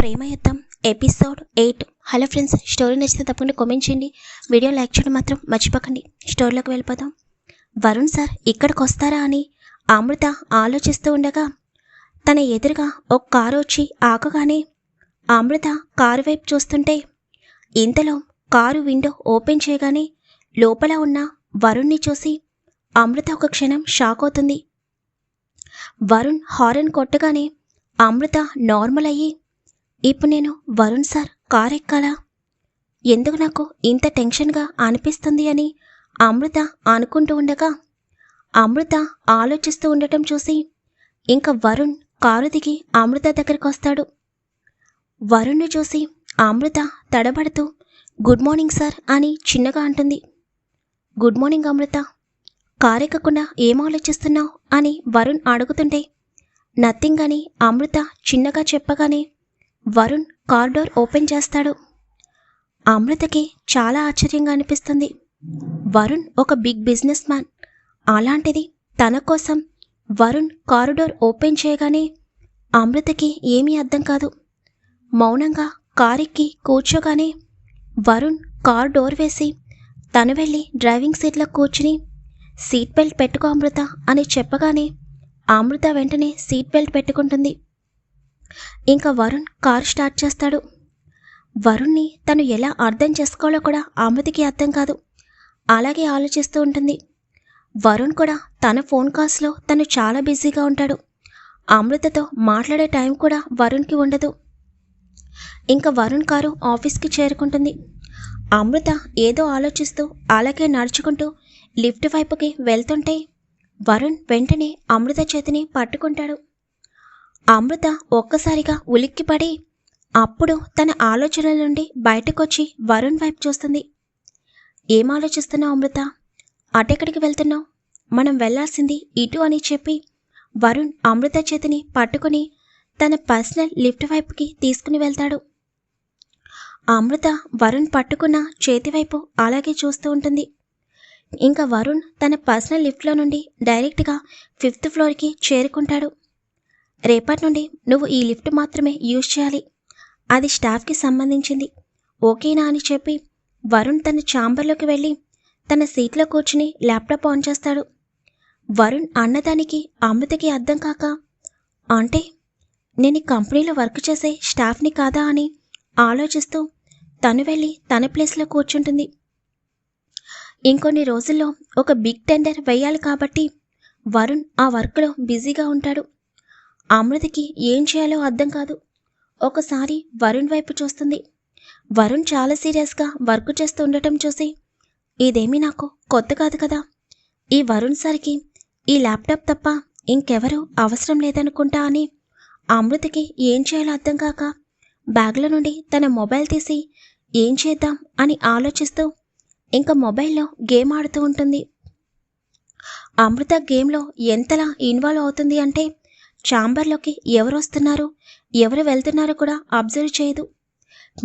ప్రేమయుద్ధం episode eight. Hello friends story నచ్చితే తప్పకుండా comment చేయండి. వీడియో లైక్ చేయడం మాత్రం మర్చిపోకండి. స్టోరీలోకి వెళ్ళిపోదాం. వరుణ్ సార్ ఇక్కడికి వస్తారా అని అమృత ఆలోచిస్తూ ఉండగా తన ఎదురుగా ఒక కారు వచ్చి ఆగగానే అమృత కారు వైపు చూస్తుంటే ఇంతలో కారు విండో ఓపెన్ చేయగానే లోపల ఉన్న వరుణ్ణి చూసి అమృత ఒక క్షణం షాక్ అవుతుంది. వరుణ్ హారన్ కొట్టగానే అమృత నార్మల్ అయ్యి ఇప్పుడు నేను వరుణ్ సార్ కార్ ఎక్కాలా? ఎందుకు నాకు ఇంత టెన్షన్గా అనిపిస్తుంది అని అమృత అనుకుంటూ ఉండగా అమృత ఆలోచిస్తూ ఉండటం చూసి ఇంకా వరుణ్ కారు దిగి అమృత దగ్గరికి వస్తాడు. వరుణ్ని చూసి అమృత తడబడుతూ గుడ్ మార్నింగ్ సార్ అని చిన్నగా అంటుంది. Good morning Amrita. కారు ఎక్కకుండా ఏం ఆలోచిస్తున్నావు? అని వరుణ్ అడుగుతుంటే నథింగ్ అని అమృత చిన్నగా చెప్పగానే వరుణ్ కార్ డోర్ ఓపెన్ చేస్తాడు. అమృతకి చాలా ఆశ్చర్యంగా అనిపిస్తుంది. వరుణ్ ఒక బిగ్ బిజినెస్ మ్యాన్. అలాంటిది తన కోసం వరుణ్ కారిడోర్ ఓపెన్ చేయగానే అమృతకి ఏమీ అర్థం కాదు. మౌనంగా కారెక్కి కూర్చోగానే వరుణ్ కార్ డోర్ వేసి తను వెళ్ళి డ్రైవింగ్ సీట్లో కూర్చుని సీట్ బెల్ట్ పెట్టుకో అమృత అని చెప్పగానే అమృత వెంటనే సీట్ బెల్ట్ పెట్టుకుంటుంది. ఇంకా వరుణ్ కారు స్టార్ట్ చేస్తాడు. వరుణ్ణి తను ఎలా అర్థం చేసుకోవాలో కూడా అమృతకి అర్థం కాదు. అలాగే ఆలోచిస్తూ ఉంటుంది. వరుణ్ కూడా తన ఫోన్ కాల్స్లో తను చాలా బిజీగా ఉంటాడు. అమృతతో మాట్లాడే టైం కూడా వరుణ్కి ఉండదు. ఇంకా వరుణ్ కారు ఆఫీస్కి చేరుకుంటుంది. అమృత ఏదో ఆలోచిస్తూ అలాగే నడుచుకుంటూ లిఫ్ట్ వైపుకి వెళ్తుంటే వరుణ్ వెంటనే అమృత చేతిని పట్టుకుంటాడు. అమృత ఒక్కసారిగా ఉలిక్కిపడి అప్పుడు తన ఆలోచనల నుండి బయటకొచ్చి వరుణ్ వైపు చూస్తుంది. ఏం ఆలోచిస్తున్నావు అమృత? అటెక్కడికి వెళ్తున్నావు? మనం వెళ్ళాల్సింది ఇటు అని చెప్పి వరుణ్ అమృత చేతిని పట్టుకుని తన పర్సనల్ లిఫ్ట్ వైపుకి తీసుకుని వెళ్తాడు. అమృత వరుణ్ పట్టుకున్న చేతి వైపు అలాగే చూస్తూ ఉంటుంది. ఇంకా వరుణ్ తన పర్సనల్ లిఫ్ట్లో నుండి డైరెక్ట్గా ఫిఫ్త్ ఫ్లోర్కి చేరుకుంటాడు. రేపటి నుండి నువ్వు ఈ లిఫ్ట్ మాత్రమే యూజ్ చేయాలి. అది స్టాఫ్కి సంబంధించింది. ఓకేనా అని చెప్పి వరుణ్ తన ఛాంబర్లోకి వెళ్ళి తన సీట్లో కూర్చుని ల్యాప్టాప్ ఆన్ చేస్తాడు. వరుణ్ అన్నదానికి అమృతకి అర్థం కాక అంటే నేను కంపెనీలో వర్క్ చేసే స్టాఫ్ని కాదా అని ఆలోచిస్తూ తను వెళ్ళి తన ప్లేస్లో కూర్చుంటుంది. ఇంకొన్ని రోజుల్లో ఒక బిగ్ టెండర్ వేయాలి కాబట్టి వరుణ్ ఆ వర్క్లో బిజీగా ఉంటాడు. అమృతకి ఏం చేయాలో అర్థం కాదు. ఒకసారి వరుణ్ వైపు చూస్తుంది. వరుణ్ చాలా సీరియస్గా వర్క్ చేస్తూ ఉండటం చూసి ఇదేమీ నాకు కొత్త కాదు కదా. ఈ వరుణ్ సార్కి ఈ ల్యాప్టాప్ తప్ప ఇంకెవరూ అవసరం లేదనుకుంటా అని అమృతకి ఏం చేయాలో అర్థం కాక బ్యాగ్లో నుండి తన మొబైల్ తీసి ఏం చేద్దాం? అని ఆలోచిస్తూ ఇంకా మొబైల్లో గేమ్ ఆడుతూ ఉంటుంది. అమృత గేమ్లో ఎంతలా ఇన్వాల్వ్ అవుతుంది అంటే ఛాంబర్లోకి ఎవరు వస్తున్నారు? ఎవరు వెళ్తున్నారో కూడా అబ్జర్వ్ చేయదు.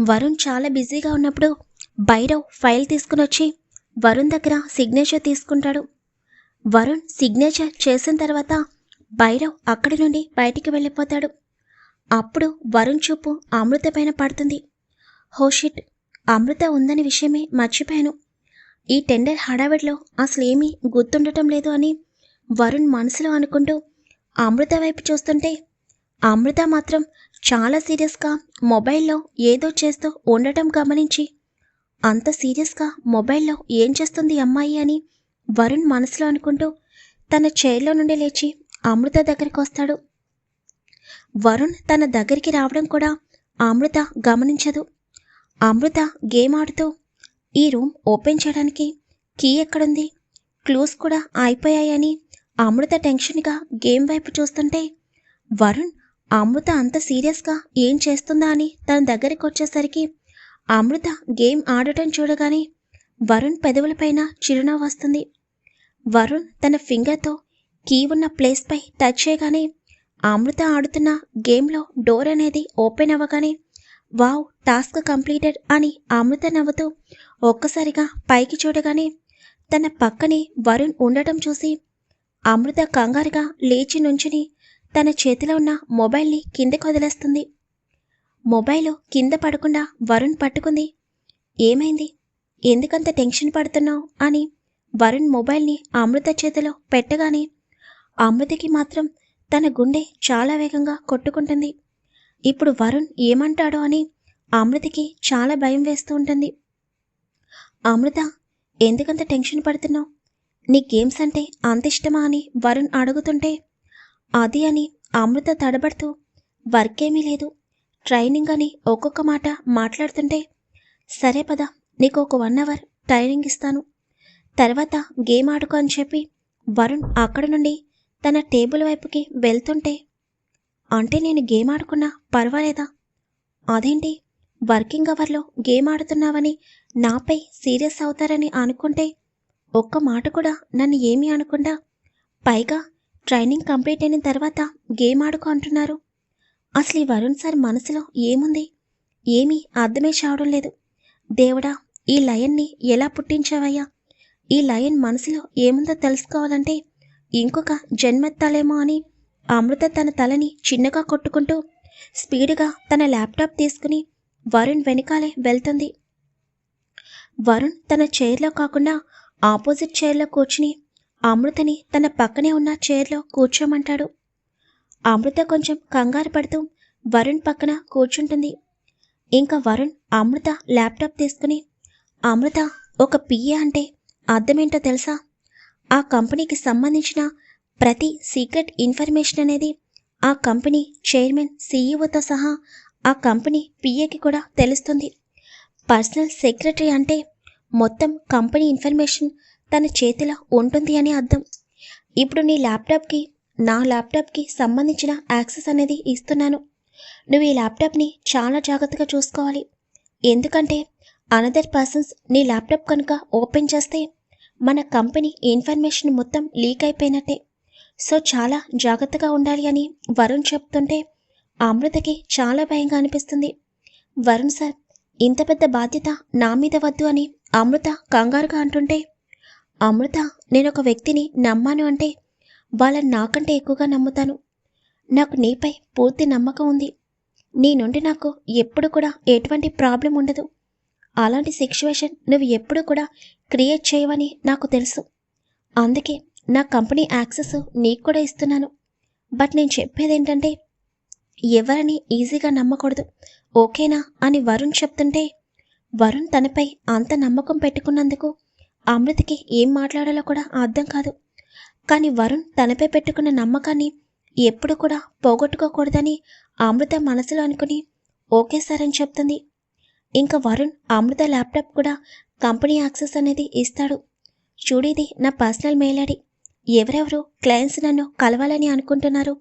వరుణ్ చాలా బిజీగా ఉన్నప్పుడు భైరవ్ ఫైల్ తీసుకుని వచ్చి వరుణ్ దగ్గర సిగ్నేచర్ తీసుకుంటాడు. వరుణ్ సిగ్నేచర్ చేసిన తర్వాత భైరవ్ అక్కడి నుండి బయటికి వెళ్ళిపోతాడు. అప్పుడు వరుణ్ చూపు అమృత పైన పడుతుంది. హోషిట్ అమృత ఉందని విషయమే మర్చిపోయాను. ఈ టెండర్ హడావిడిలో అసలు ఏమీ గుర్తుండటం లేదు అని వరుణ్ మనసులో అనుకుంటూ అమృత వైపు చూస్తుంటే అమృత మాత్రం చాలా సీరియస్గా మొబైల్లో ఏదో చేస్తూ ఉండటం గమనించి అంత సీరియస్గా మొబైల్లో ఏం చేస్తుంది అమ్మాయి అని వరుణ్ మనసులో అనుకుంటూ తన చైర్లో నుండి లేచి అమృత దగ్గరికి వస్తాడు. వరుణ్ తన దగ్గరికి రావడం కూడా అమృత గమనించదు. అమృత గేమ్ ఆడుతూ ఈ రూమ్ ఓపెన్ చేయడానికి కీ ఎక్కడుంది? క్లూస్ కూడా అయిపోయాయని అమృత టెన్షన్గా గేమ్ వైపు చూస్తుంటే వరుణ్ అమృత అంత సీరియస్గా ఏం చేస్తుందా అని తన దగ్గరికి వచ్చేసరికి అమృత గేమ్ ఆడటం చూడగానే వరుణ్ పెదవులపైన చిరునవ్వు వస్తుంది. వరుణ్ తన ఫింగర్తో కీ ఉన్న ప్లేస్పై టచ్ చేయగానే అమృత ఆడుతున్న గేమ్లో డోర్ అనేది ఓపెన్ అవ్వగానే వావ్ టాస్క్ కంప్లీటెడ్ అని అమృత నవ్వుతూ ఒక్కసారిగా పైకి చూడగానే తన పక్కనే వరుణ్ ఉండటం చూసి అమృత కంగారుగా లేచి నుంచుని తన చేతిలో ఉన్న మొబైల్ని కిందకు వదిలేస్తుంది. మొబైల్ కింద పడకుండా వరుణ్ పట్టుకుంది. ఏమైంది? ఎందుకంత టెన్షన్ పడుతున్నావు? అని వరుణ్ మొబైల్ని అమృత చేతిలో పెట్టగానే అమృతకి మాత్రం తన గుండె చాలా వేగంగా కొట్టుకుంటుంది. ఇప్పుడు వరుణ్ ఏమంటాడో అని అమృతకి చాలా భయం వేస్తూ ఉంటుంది. అమృత ఎందుకంత టెన్షన్ పడుతున్నావు? నీ గేమ్స్ అంటే అంత ఇష్టమా అని వరుణ్ అడుగుతుంటే అది అని అమృత తడబడుతూ వర్క్ ఏమీ లేదు. ట్రైనింగ్ అని ఒక్కొక్క మాట మాట్లాడుతుంటే సరే పద నీకు ఒక వన్ అవర్ ట్రైనింగ్ ఇస్తాను. తర్వాత గేమ్ ఆడుకో అని చెప్పి వరుణ్ అక్కడ నుండి తన టేబుల్ వైపుకి వెళ్తుంటే అంటే నేను గేమ్ ఆడుకున్నా పర్వాలేదా? అదేంటి? వర్కింగ్ అవర్లో గేమ్ ఆడుతున్నావని నాపై సీరియస్ అవుతారని అనుకుంటే ఒక్క మాట కూడా నన్ను ఏమీ అనకుండా పైగా ట్రైనింగ్ కంప్లీట్ అయిన తర్వాత గేమ్ ఆడుకో అంటున్నారు. అసలు ఈ వరుణ్ సార్ మనసులో ఏముంది? ఏమీ అర్థమే చావడం లేదు. దేవుడా ఈ లయన్ని ఎలా పుట్టించావయ్యా? ఈ లయన్ మనసులో ఏముందో తెలుసుకోవాలంటే ఇంకొక జన్మెత్తాలేమో అని అమృత తన తలని చిన్నగా కొట్టుకుంటూ స్పీడ్గా తన ల్యాప్టాప్ తీసుకుని వరుణ్ వెనకాలే వెళ్తుంది. వరుణ్ తన చైర్లో కాకుండా ఆపోజిట్ చైర్లో కూర్చుని అమృతని తన పక్కనే ఉన్న చైర్లో కూర్చోమంటాడు. అమృత కొంచెం కంగారు పడుతూ వరుణ్ పక్కన కూర్చుంటుంది. ఇంకా వరుణ్ అమృత ల్యాప్టాప్ తీసుకుని అమృత ఒక పిఏ అంటే అర్థమేంటో తెలుసా? ఆ కంపెనీకి సంబంధించిన ప్రతి సీక్రెట్ ఇన్ఫర్మేషన్ అనేది ఆ కంపెనీ చైర్మన్ సీఈఓతో సహా ఆ కంపెనీ పిఏకి కూడా తెలుస్తుంది. పర్సనల్ సెక్రటరీ అంటే మొత్తం కంపెనీ ఇన్ఫర్మేషన్ తన చేతిలో ఉంటుంది అని అర్థం. ఇప్పుడు నీ ల్యాప్టాప్కి నా ల్యాప్టాప్కి సంబంధించిన యాక్సెస్ అనేది ఇస్తున్నాను. నువ్వు ఈ ల్యాప్టాప్ని చాలా జాగ్రత్తగా చూసుకోవాలి. ఎందుకంటే అనదర్ పర్సన్స్ నీ ల్యాప్టాప్ కనుక ఓపెన్ చేస్తే మన కంపెనీ ఇన్ఫర్మేషన్ మొత్తం లీక్ అయిపోయినట్టే. సో చాలా జాగ్రత్తగా ఉండాలి అని వరుణ్ చెప్తుంటే అమృతకి చాలా భయంగా అనిపిస్తుంది. వరుణ్ సార్ ఇంత పెద్ద బాధ్యత నా మీద వద్దు అని అమృత కంగారుగా అంటుంటే అమృత నేను ఒక వ్యక్తిని నమ్మాను అంటే వాళ్ళని నాకంటే ఎక్కువగా నమ్ముతాను. నాకు నీపై పూర్తి నమ్మకం ఉంది. నీ నుండి నాకు ఎప్పుడు కూడా ఎటువంటి ప్రాబ్లం ఉండదు. అలాంటి సిచ్యువేషన్ నువ్వు ఎప్పుడు కూడా క్రియేట్ చేయవని నాకు తెలుసు. అందుకే నా కంపెనీ యాక్సెస్ నీకు కూడా ఇస్తున్నాను. బట్ నేను చెప్పేది ఏంటంటే ఎవరిని ఈజీగా నమ్మకూడదు. ఓకేనా? అని వరుణ్ చెప్తుంటే వరుణ్ తనపై అంత నమ్మకం పెట్టుకున్నందుకు అమృతకి ఏం మాట్లాడాలో కూడా అర్థం కాదు. కానీ వరుణ్ తనపై పెట్టుకున్న నమ్మకాన్ని ఎప్పుడు కూడా పోగొట్టుకోకూడదని అమృత మనసులో అనుకుని ఓకే సార్ అని చెప్తుంది. ఇంకా వరుణ్ అమృత ల్యాప్టాప్ కూడా కంపెనీ యాక్సెస్ అనేది ఇస్తాడు. చూడేది నా పర్సనల్ మెయిల్ ఐడి. ఎవరెవరు క్లయింట్స్ నన్ను కలవాలని అనుకుంటున్నారు.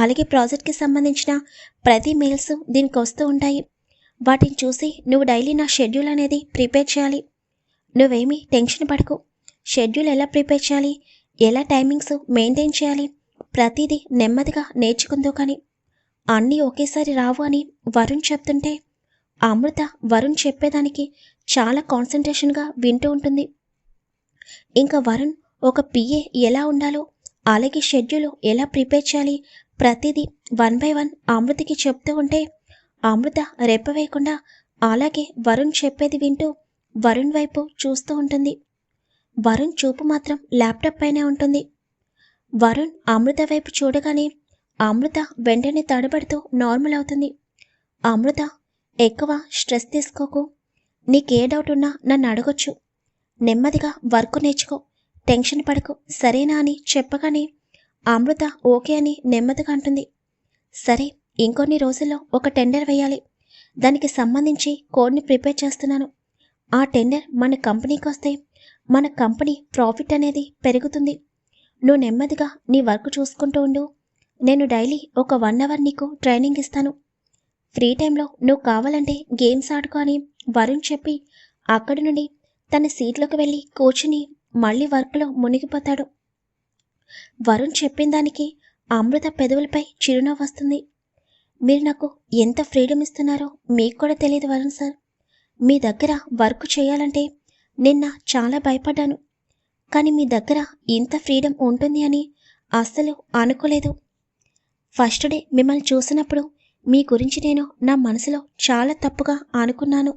అలాగే ప్రాజెక్ట్కి సంబంధించిన ప్రతి మెయిల్స్ దీనికి వస్తూ ఉంటాయి. వాటిని చూసి నువ్వు డైలీ నా షెడ్యూల్ అనేది ప్రిపేర్ చేయాలి. నువ్వేమీ టెన్షన్ పడకు. షెడ్యూల్ ఎలా ప్రిపేర్ చేయాలి? ఎలా టైమింగ్స్ మెయింటైన్ చేయాలి? ప్రతిదీ నెమ్మదిగా నేర్చుకుందో కానీ. అన్నీ ఒకేసారి రావు అని వరుణ్ చెప్తుంటే అమృత వరుణ్ చెప్పేదానికి చాలా కాన్సన్ట్రేషన్గా వింటూ ఉంటుంది. ఇంకా వరుణ్ ఒక పిఏ ఎలా ఉండాలో అలాగే షెడ్యూల్ ఎలా ప్రిపేర్ చేయాలి ప్రతిదీ వన్ బై వన్ అమృతకి చెప్తూ ఉంటే అమృత రెప్పవేయకుండా అలాగే వరుణ్ చెప్పేది వింటూ వరుణ్ వైపు చూస్తూ ఉంటుంది. వరుణ్ చూపు మాత్రం ల్యాప్టాప్ పైనే ఉంటుంది. వరుణ్ అమృత వైపు చూడగానే అమృత వెంటనే తడబడుతూ నార్మల్ అవుతుంది. అమృత ఎక్కువ స్ట్రెస్ తీసుకోకు. నీకే డౌట్ ఉన్నా నన్ను అడగొచ్చు. నెమ్మదిగా వర్క్ నేర్చుకో. టెన్షన్ పడకు. సరేనా అని చెప్పగానే అమృత ఓకే అని నెమ్మదిగా అంటుంది. సరే ఇంకొన్ని రోజుల్లో ఒక టెండర్ వేయాలి. దానికి సంబంధించి కోడ్ని ప్రిపేర్ చేస్తున్నాను. ఆ టెండర్ మన కంపెనీకి వస్తే మన కంపెనీ ప్రాఫిట్ అనేది పెరుగుతుంది. నువ్వు నెమ్మదిగా నీ వర్క్ చూసుకుంటూ ఉండు. నేను డైలీ ఒక వన్ అవర్ నీకు ట్రైనింగ్ ఇస్తాను. ఫ్రీ టైంలో నువ్వు కావాలంటే గేమ్స్ ఆడుకో అని వరుణ్ చెప్పి అక్కడి నుండి తన సీట్లోకి వెళ్ళి కూర్చుని మళ్ళీ వర్క్లో మునిగిపోతాడు. వరుణ్ చెప్పిన దానికి అమృత పెదవులపై చిరునవ్వు వస్తుంది. మీరు నాకు ఎంత ఫ్రీడమ్ ఇస్తున్నారో మీకు కూడా తెలియదు వరుణ్ సార్ మీ దగ్గర వర్క్ చేయాలంటే నిన్న చాలా భయపడ్డాను. కానీ మీ దగ్గర ఇంత ఫ్రీడమ్ ఉంటుంది అని అస్సలు అనుకోలేదు. ఫస్ట్ డే మిమ్మల్ని చూసినప్పుడు మీ గురించి నేను నా మనసులో చాలా తప్పుగా అనుకున్నాను.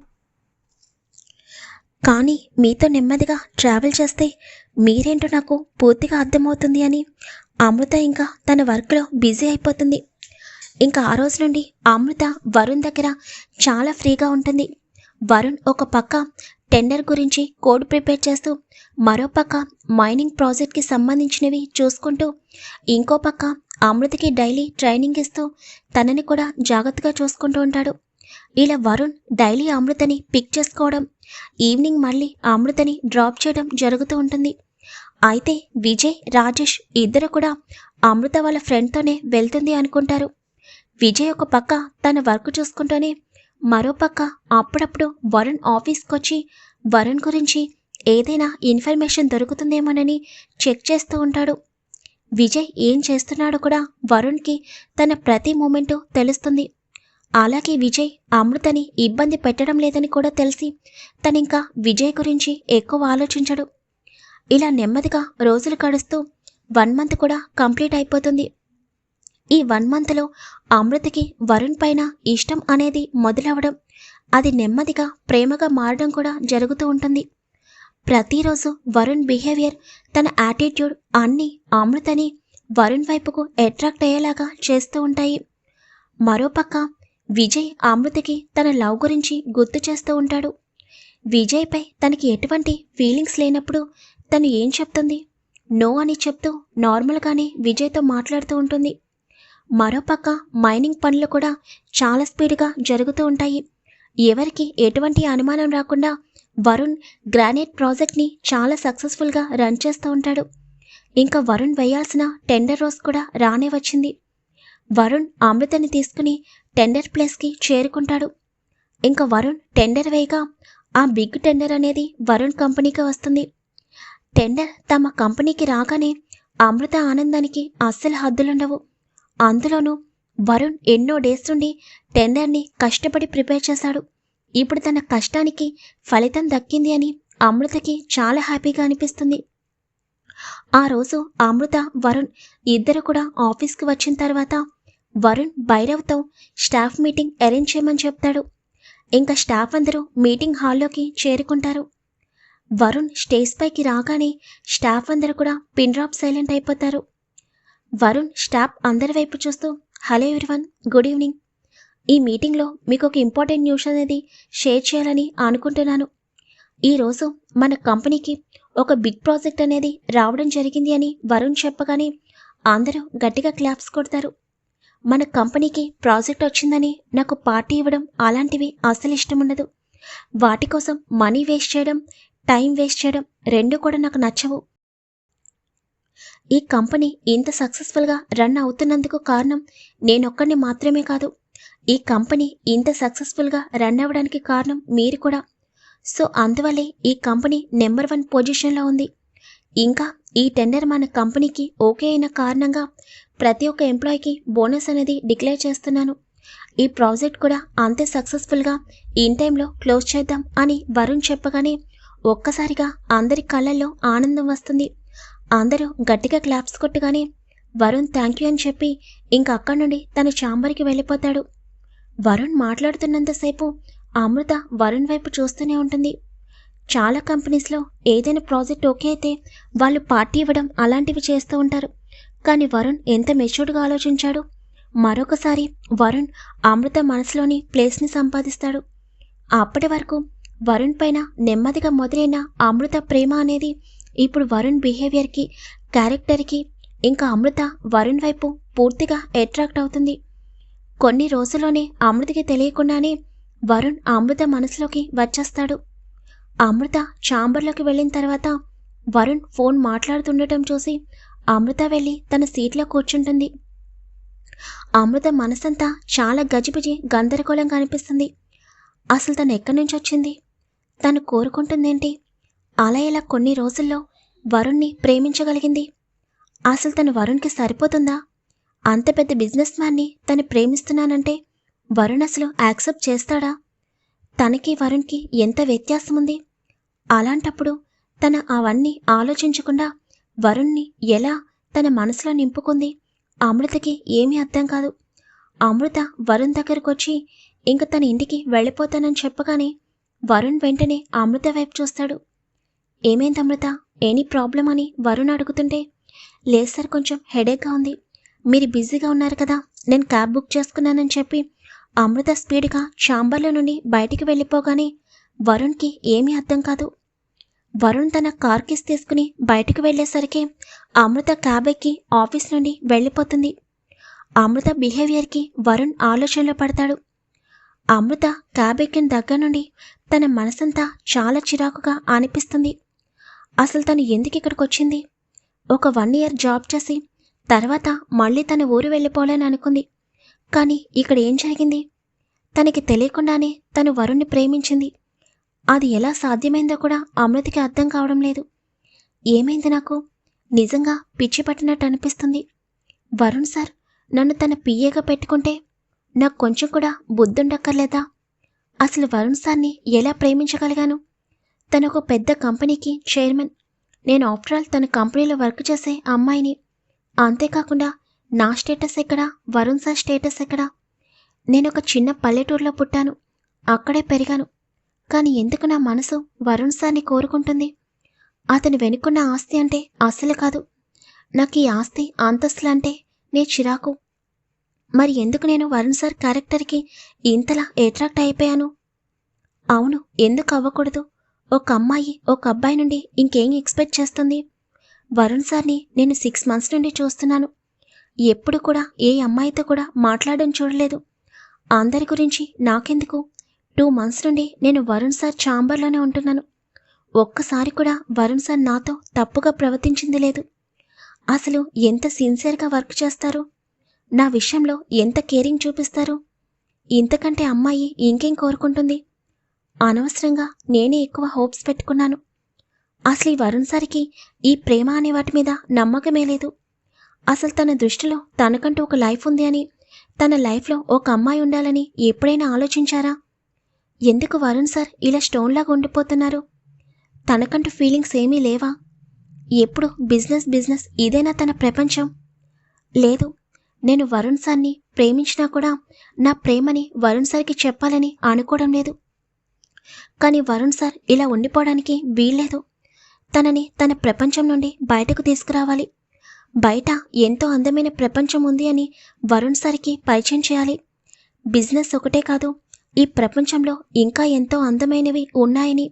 కానీ మీతో నెమ్మదిగా ట్రావెల్ చేస్తే మీరేంటో నాకు పూర్తిగా అర్థమవుతుంది అని అమృత ఇంకా తన వర్క్లో బిజీ అయిపోతుంది. ఇంకా ఆ రోజు నుండి అమృత వరుణ్ దగ్గర చాలా ఫ్రీగా ఉంటుంది. వరుణ్ ఒక పక్క టెండర్ గురించి కోడ్ ప్రిపేర్ చేస్తూ మరో పక్క మైనింగ్ ప్రాజెక్ట్కి సంబంధించినవి చూసుకుంటూ ఇంకో పక్క అమృతకి డైలీ ట్రైనింగ్ ఇస్తూ తనని కూడా జాగ్రత్తగా చూసుకుంటూ ఉంటాడు. ఇలా వరుణ్ డైలీ అమృతని పిక్ చేసుకోవడం ఈవినింగ్ మళ్ళీ అమృతని డ్రాప్ చేయడం జరుగుతూ ఉంటుంది. అయితే విజయ్ రాజేష్ ఇద్దరు కూడా అమృత వాళ్ళ ఫ్రెండ్తోనే వెళ్తుంది అనుకుంటారు. విజయ్ ఒక పక్క తన వర్క్ చూసుకుంటూనే మరో పక్క అప్పుడప్పుడు వరుణ్ ఆఫీస్కి వచ్చి వరుణ్ గురించి ఏదైనా ఇన్ఫర్మేషన్ దొరుకుతుందేమోనని చెక్ చేస్తూ ఉంటాడు. విజయ్ ఏం చేస్తున్నాడో కూడా వరుణ్కి తన ప్రతి మూమెంటు తెలుస్తుంది. అలాగే విజయ్ అమృతని ఇబ్బంది పెట్టడం లేదని కూడా తెలిసి తనింకా విజయ్ గురించి ఎక్కువ ఆలోచించడు. ఇలా నెమ్మదిగా రోజులు గడుస్తూ వన్ మంత్ కూడా కంప్లీట్ అయిపోతుంది. ఈ వన్ మంత్లో అమృతకి వరుణ్ పైన ఇష్టం అనేది మొదలవడం అది నెమ్మదిగా ప్రేమగా మారడం కూడా జరుగుతూ ఉంటుంది. ప్రతిరోజు వరుణ్ బిహేవియర్ తన యాటిట్యూడ్ అన్నీ అమృతని వరుణ్ వైపుకు అట్రాక్ట్ అయ్యేలాగా చేస్తూ ఉంటాయి. మరోపక్క విజయ్ అమృతకి తన లవ్ గురించి గుర్తు చేస్తూ ఉంటాడు. విజయ్పై తనకి ఎటువంటి ఫీలింగ్స్ లేనప్పుడు తను ఏం చెప్తుంది? నో అని చెప్తూ నార్మల్గానే విజయ్తో మాట్లాడుతూ ఉంటుంది. మరోపక్క మైనింగ్ పనులు కూడా చాలా స్పీడ్గా జరుగుతూ ఉంటాయి. ఎవరికి ఎటువంటి అనుమానం రాకుండా వరుణ్ గ్రానైట్ ప్రాజెక్ట్ని చాలా సక్సెస్ఫుల్గా రన్ చేస్తూ ఉంటాడు. ఇంకా వరుణ్ వేయాల్సిన టెండర్ రోజు కూడా రానే వచ్చింది. వరుణ్ అమృతని తీసుకుని టెండర్ ప్లేస్కి చేరుకుంటాడు. ఇంకా వరుణ్ టెండర్ వేయగా ఆ బిగ్ టెండర్ అనేది వరుణ్ కంపెనీకి వస్తుంది. టెండర్ తమ కంపెనీకి రాగానే అమృత ఆనందానికి అస్సలు హద్దులుండవు. అందులోనూ వరుణ్ ఎన్నో డేస్ నుండి టెండర్ని కష్టపడి ప్రిపేర్ చేశాడు. ఇప్పుడు తన కష్టానికి ఫలితం దక్కింది అని అమృతకి చాలా హ్యాపీగా అనిపిస్తుంది. ఆ రోజు అమృత వరుణ్ ఇద్దరు కూడా ఆఫీస్కి వచ్చిన తర్వాత వరుణ్ భైరవ్తో స్టాఫ్ మీటింగ్ అరేంజ్ చేయమని చెప్తాడు. ఇంకా స్టాఫ్ అందరూ మీటింగ్ హాల్లోకి చేరుకుంటారు. వరుణ్ స్టేజ్ పైకి రాగానే స్టాఫ్ అందరూ కూడా పిన్ డ్రాప్ సైలెంట్ అయిపోతారు. వరుణ్ స్టాఫ్ అందరి వైపు చూస్తూ హలో ఎవ్రీవన్ గుడ్ ఈవినింగ్. ఈ మీటింగ్లో మీకు ఒక ఇంపార్టెంట్ న్యూస్ అనేది షేర్ చేయాలని అనుకుంటున్నాను. ఈరోజు మన కంపెనీకి ఒక బిగ్ ప్రాజెక్ట్ అనేది రావడం జరిగింది అని వరుణ్ చెప్పగానే అందరూ గట్టిగా క్లాప్స్ కొడతారు. మన కంపెనీకి ప్రాజెక్ట్ వచ్చిందని నాకు పార్టీ ఇవ్వడం అలాంటివి అసలు ఇష్టం ఉండదు వాటి కోసం మనీ వేస్ట్ చేయడం టైం వేస్ట్ చేయడం రెండు కూడా నాకు నచ్చవు. ఈ కంపెనీ ఇంత సక్సెస్ఫుల్గా రన్ అవుతున్నందుకు కారణం నేనొక్కడిని మాత్రమే కాదు. ఈ కంపెనీ ఇంత సక్సెస్ఫుల్గా రన్ అవ్వడానికి కారణం మీరు కూడా. సో అందువల్లే ఈ కంపెనీ నెంబర్ వన్ పొజిషన్లో ఉంది. ఇంకా ఈ టెండర్ మన కంపెనీకి ఓకే అయిన కారణంగా ప్రతి ఒక్క ఎంప్లాయీకి బోనస్ అనేది డిక్లేర్ చేస్తున్నాను. ఈ ప్రాజెక్ట్ కూడా అంతే సక్సెస్ఫుల్గా ఇన్ టైంలో క్లోజ్ చేద్దాం అని వరుణ్ చెప్పగానే ఒక్కసారిగా అందరి కళ్ళల్లో ఆనందం వస్తుంది. అందరూ గట్టిగా క్లాప్స్ కొట్టగానే వరుణ్ థ్యాంక్ యూ అని చెప్పి ఇంక అక్కడి నుండి తన చాంబర్కి వెళ్ళిపోతాడు. వరుణ్ మాట్లాడుతున్నంతసేపు అమృత వరుణ్ వైపు చూస్తూనే ఉంటుంది. చాలా కంపెనీస్లో ఏదైనా ప్రాజెక్ట్ ఓకే అయితే వాళ్ళు పార్టీ ఇవ్వడం అలాంటివి చేస్తూ ఉంటారు. కానీ వరుణ్ ఎంత మెచ్యూర్డ్గా ఆలోచించాడు. మరొకసారి వరుణ్ అమృత మనసులోని ప్లేస్ని సంపాదిస్తాడు. అప్పటి వరకు వరుణ్ పైన నెమ్మదిగా మొదలైన అమృత ప్రేమ అనేది ఇప్పుడు వరుణ్ బిహేవియర్కి క్యారెక్టర్కి ఇంకా అమృత వరుణ్ వైపు పూర్తిగా అట్రాక్ట్ అవుతుంది. కొన్ని రోజుల్లోనే అమృతకి తెలియకుండానే వరుణ్ అమృత మనసులోకి వచ్చేస్తాడు. అమృత ఛాంబర్లోకి వెళ్ళిన తర్వాత వరుణ్ ఫోన్ మాట్లాడుతుండటం చూసి అమృత వెళ్ళి తన సీట్లో కూర్చుంటుంది. అమృత మనసంతా చాలా గజిబిజి గందరగోళంగా అనిపిస్తుంది. అసలు తను ఎక్కడి నుంచి వచ్చింది? తను కోరుకుంటుందేంటి? అలా ఇలా కొన్ని రోజుల్లో వరుణ్ణి ప్రేమించగలిగింది. అసలు తను వరుణ్కి సరిపోతుందా? అంత పెద్ద బిజినెస్ మ్యాన్ని తను ప్రేమిస్తున్నానంటే వరుణ్ అసలు యాక్సెప్ట్ చేస్తాడా? తనకి వరుణ్కి ఎంత వ్యత్యాసం ఉంది అలాంటప్పుడు తన అవన్నీ ఆలోచించకుండా వరుణ్ణి ఎలా తన మనసులో నింపుకుంది? అమృతకి ఏమీ అర్థం కాదు. అమృత వరుణ్ దగ్గరకు వచ్చి ఇంక తన ఇంటికి వెళ్ళిపోతానని చెప్పగానే వరుణ్ వెంటనే అమృత వైపు చూస్తాడు. ఏమైంది అమృత? ఎనీ ప్రాబ్లం అని వరుణ్ అడుగుతుంటే. లేదు సార్ కొంచెం హెడేక్గా ఉంది. మీరు బిజీగా ఉన్నారు కదా నేను క్యాబ్ బుక్ చేసుకున్నానని చెప్పి. అమృత స్పీడ్గా ఛాంబర్లో నుండి బయటికి వెళ్ళిపోగానే వరుణ్కి ఏమీ అర్థం కాదు. వరుణ్ తన కార్ కిస్ తీసుకుని బయటికి వెళ్ళేసరికి అమృత క్యాబ్ ఎక్కి ఆఫీస్ నుండి వెళ్ళిపోతుంది. అమృత బిహేవియర్కి వరుణ్ ఆలోచనలో పడతాడు. అమృత క్యాబ్ ఎక్కిన దగ్గర నుండి తన మనసంతా చాలా చిరాకుగా అనిపిస్తుంది. అసలు తను ఎందుకు ఇక్కడికి వచ్చింది? ఒక వన్ ఇయర్ జాబ్ చేసి తర్వాత మళ్ళీ తన ఊరు వెళ్ళిపోవాలని అనుకుంది. కానీ ఇక్కడ ఏం జరిగింది? తనకి తెలియకుండానే తను వరుణ్ణి ప్రేమించింది. అది ఎలా సాధ్యమైందో కూడా అమృతికి అర్థం కావడం లేదు. ఏమైంది నాకు? నిజంగా పిచ్చి పట్టినట్టు అనిపిస్తుంది. వరుణ్ సార్ నన్ను తన పిఏగా పెట్టుకుంటే నాకు కొంచెం కూడా బుద్ధుండక్కర్లేదా? అసలు వరుణ్ సార్ని ఎలా ప్రేమించగలిగాను? తను ఒక పెద్ద కంపెనీకి చైర్మన్. నేను ఆఫ్టర్ ఆల్ తన కంపెనీలో వర్క్ చేసే అమ్మాయిని. అంతేకాకుండా నా స్టేటస్ ఎక్కడా? వరుణ్ సార్ స్టేటస్ ఎక్కడా? నేను ఒక చిన్న పల్లెటూరులో పుట్టాను. అక్కడే పెరిగాను. కానీ ఎందుకు నా మనసు వరుణ్ సార్ని కోరుకుంటుంది? అతని వెనుకున్న ఆస్తి అంటే అసలు కాదు. నాకు ఈ ఆస్తి అంతస్తులు అంటే నే చిరాకు. మరి ఎందుకు నేను వరుణ్ సార్ క్యారెక్టర్కి ఇంతలా అట్రాక్ట్ అయిపోయాను? అవును ఎందుకు అవ్వకూడదు? ఒక అమ్మాయి ఒక అబ్బాయి నుండి ఇంకేం ఎక్స్పెక్ట్ చేస్తుంది? వరుణ్ సార్ని నేను సిక్స్ మంత్స్ నుండి చూస్తున్నాను. ఎప్పుడు కూడా ఏ అమ్మాయితో కూడా మాట్లాడడం చూడలేదు. అందరి గురించి నాకెందుకు? టూ మంత్స్ నుండి నేను వరుణ్ సార్ ఛాంబర్లోనే ఉంటున్నాను. ఒక్కసారి కూడా వరుణ్ సార్ నాతో తప్పుగా ప్రవర్తించింది లేదు. అసలు ఎంత సిన్సియర్గా వర్క్ చేస్తారు? నా విషయంలో ఎంత కేరింగ్ చూపిస్తారు? ఇంతకంటే అమ్మాయి ఇంకేం కోరుకుంటుంది? అనవసరంగా నేనే ఎక్కువ హోప్స్ పెట్టుకున్నాను. అసలు ఈ వరుణ్ సార్కి ఈ ప్రేమ అనే వాటి మీద నమ్మకమే లేదు. అసలు తన దృష్టిలో తనకంటూ ఒక లైఫ్ ఉంది అని తన లైఫ్లో ఒక అమ్మాయి ఉండాలని ఎప్పుడైనా ఆలోచించారా? ఎందుకు వరుణ్ సార్ ఇలా స్టోన్లాగా ఉండిపోతున్నారు? తనకంటూ ఫీలింగ్స్ ఏమీ లేవా? ఎప్పుడు బిజినెస్ బిజినెస్ ఇదేనా తన ప్రపంచం? లేదు నేను వరుణ్ సార్ని ప్రేమించినా కూడా నా ప్రేమని వరుణ్ సార్కి చెప్పాలని అనుకోవడం లేదు. కానీ వరుణ్ సార్ ఇలా ఉండిపోవడానికి వీల్లేదు. తనని తన ప్రపంచం నుండి బయటకు తీసుకురావాలి. బయట ఎంతో అందమైన ప్రపంచం ఉంది అని వరుణ్ సార్కి పరిచయం చేయాలి. బిజినెస్ ఒకటే కాదు ఈ ప్రపంచంలో ఇంకా ఎంతో అందమైనవి ఉన్నాయని.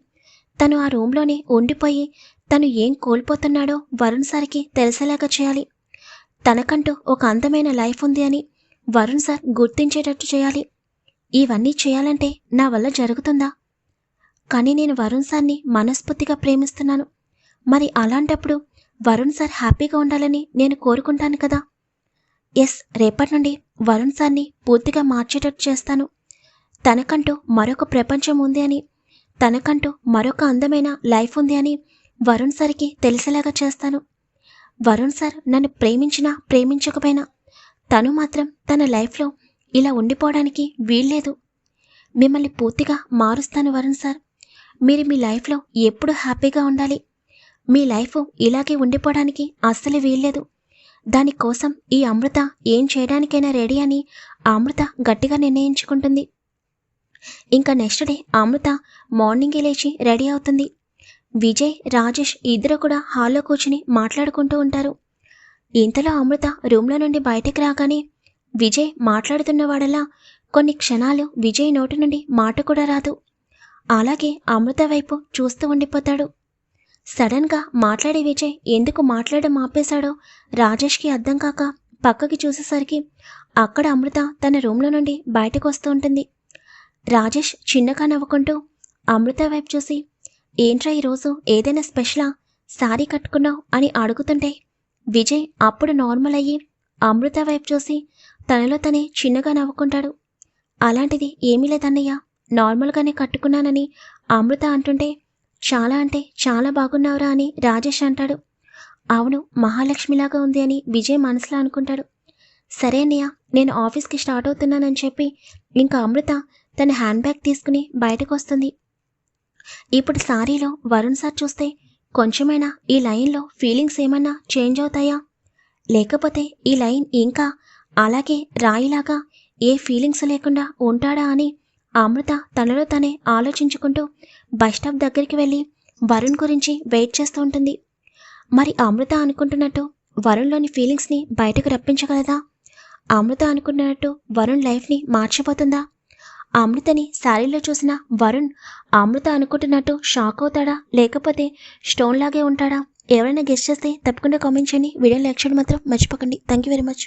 తను ఆ రూమ్లోనే ఉండిపోయి తను ఏం కోల్పోతున్నాడో వరుణ్ సార్కి తెలిసేలాగా చేయాలి. తనకంటూ ఒక అందమైన లైఫ్ ఉంది అని వరుణ్ సార్ గుర్తించేటట్టు చేయాలి. ఇవన్నీ చేయాలంటే నా వల్ల జరుగుతుందా? కానీ నేను వరుణ్ సార్ని మనస్ఫూర్తిగా ప్రేమిస్తున్నాను. మరి అలాంటప్పుడు వరుణ్ సార్ హ్యాపీగా ఉండాలని నేను కోరుకుంటాను కదా? ఎస్ రేపటి నుండి వరుణ్ సార్ని పూర్తిగా మార్చేటట్టు చేస్తాను. తనకంటూ మరొక ప్రపంచం ఉంది అని తనకంటూ మరొక అందమైన లైఫ్ ఉంది అని వరుణ్ సార్కి తెలిసేలాగా చేస్తాను. వరుణ్ సార్ నన్ను ప్రేమించినా ప్రేమించకపోయినా తను మాత్రం తన లైఫ్లో ఇలా ఉండిపోవడానికి వీల్లేదు. మిమ్మల్ని పూర్తిగా మారుస్తాను వరుణ్ సార్. మీరు మీ లైఫ్లో ఎప్పుడు హ్యాపీగా ఉండాలి. మీ లైఫ్ ఇలాగే ఉండిపోవడానికి అస్సలు వీల్లేదు. దానికోసం ఈ అమృత ఏం చేయడానికైనా రెడీ అని అమృత గట్టిగా నిర్ణయించుకుంటుంది. ఇంకా నెక్స్ట్ డే అమృత మార్నింగే లేచి రెడీ అవుతుంది. విజయ్ రాజేష్ ఇద్దరు కూడా హాల్లో కూర్చుని మాట్లాడుకుంటూ ఉంటారు. ఇంతలో అమృత రూమ్లో నుండి బయటకు రాగానే విజయ్ మాట్లాడుతున్నవాడలా కొన్ని క్షణాలు విజయ్ నోటి నుండి మాట కూడా రాదు. అలాగే అమృత వైపు చూస్తూ ఉండిపోతాడు. సడన్గా మాట్లాడే విజయ్ ఎందుకు మాట్లాడడం ఆపేశాడో రాజేష్కి అర్థం కాక పక్కకి చూసేసరికి అక్కడ అమృత తన రూమ్లో నుండి బయటకు వస్తూ ఉంటుంది. రాజేష్ చిన్నగా నవ్వుకుంటూ అమృత వైపు చూసి ఏంట్రా ఈరోజు ఏదైనా స్పెషలా? శారీ కట్టుకున్నావు? అని అడుగుతుంటే విజయ్ అప్పుడు నార్మల్ అయ్యి అమృత వైపు చూసి తనలో తనే చిన్నగా నవ్వుకుంటాడు. అలాంటిది ఏమీ లేదన్నయ్య. నార్మల్గానే కట్టుకున్నానని అమృత అంటుంటే చాలా అంటే చాలా బాగున్నావురా అని రాజేష్ అంటాడు. అవును మహాలక్ష్మిలాగా ఉంది అని విజయ్ మనసులో అనుకుంటాడు. సరే అన్నయ్య నేను ఆఫీస్కి స్టార్ట్ అవుతున్నానని చెప్పి ఇంకా అమృత తన హ్యాండ్ బ్యాగ్ తీసుకుని బయటకు వస్తుంది ఇప్పుడు సారీలో వరుణ్ సార్ చూస్తే కొంచెమైనా ఈ లైన్లో ఫీలింగ్స్ ఏమన్నా చేంజ్ అవుతాయా? లేకపోతే ఈ లైన్ ఇంకా అలాగే రాయిలాగా ఏ ఫీలింగ్స్ లేకుండా ఉంటాడా అని అమృత తనలో తనే ఆలోచించుకుంటూ బస్ స్టాప్ దగ్గరికి వెళ్ళి వరుణ్ గురించి వెయిట్ చేస్తూ ఉంటుంది. మరి అమృత అనుకుంటున్నట్టు వరుణ్లోని ఫీలింగ్స్ని బయటకు రప్పించగలదా? అమృత అనుకున్నట్టు వరుణ్ లైఫ్ని మార్చిపోతుందా? అమృతని శారీలో చూసిన వరుణ్ అమృత అనుకుంటున్నట్టు షాక్ అవుతాడా? లేకపోతే స్టోన్ లాగే ఉంటాడా? ఎవరైనా గెస్ట్ చేస్తే తప్పకుండా కామెంట్ చేయండి. వీడియో లైక్ చేయడం మాత్రం మర్చిపోకండి. Thank you very much